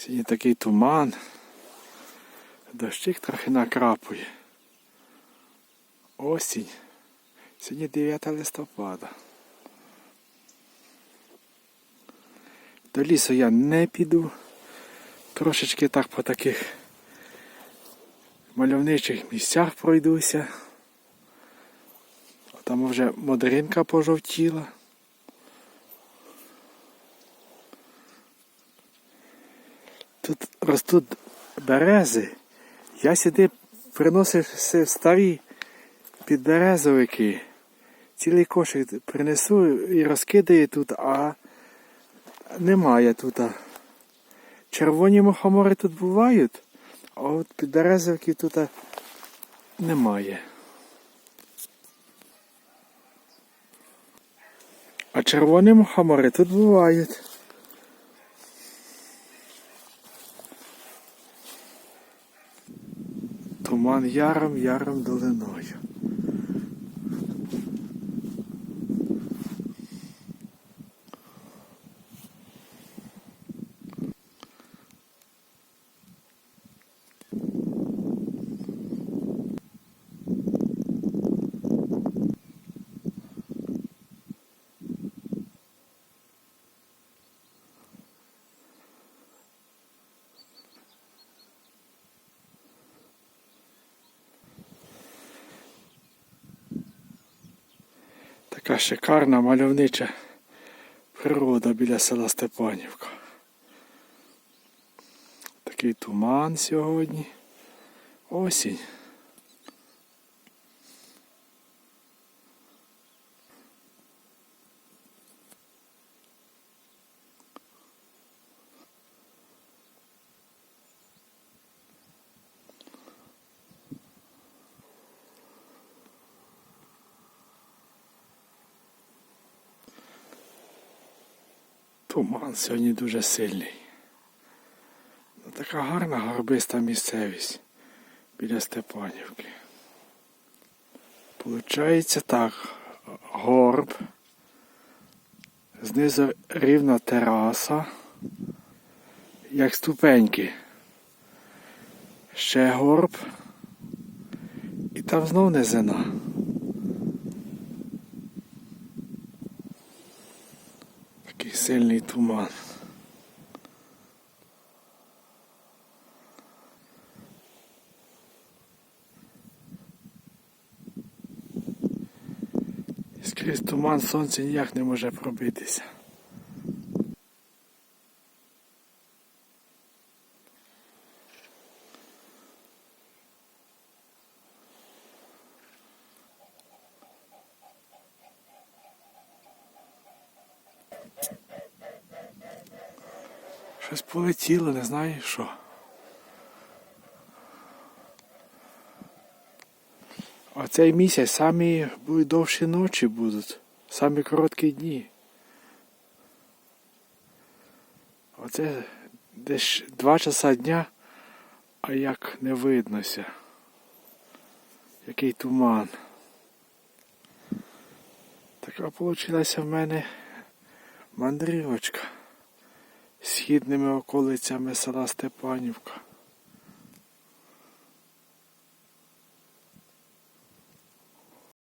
Сьогодні такий туман. Дощик трохи накрапує. Осінь. Сьогодні 9 листопада. До лісу я не піду. Трошечки так по таких мальовничих місцях пройдуся. Там вже модринка пожовтіла. Тут ростуть берези. Я сюди приносив старі підберезовики. Цілий кошик принесу і розкидаю тут, а немає тут. Червоні мухомори тут бувають, а от підберезовиків тут немає. А червоні мухомори тут бувають. Туман яром, яром долиною. Така шикарна мальовнича природа біля села Степанівка. Такий туман сьогодні. Осінь. Туман сьогодні дуже сильний. Ну, така гарна горбиста місцевість біля Степанівки. Получається так, горб, знизу рівна тераса, як ступеньки. Ще горб, і там знов низина. Такий сильний туман. І скрізь туман сонце ніяк не може пробитися. Щось полетіло, не знаю що. Оцей місяць самі довші ночі будуть, самі короткі дні. Оце десь два часа дня, а як не виднося. Який туман. Така вийшла в мене мандрівочка східними околицями села Степанівка.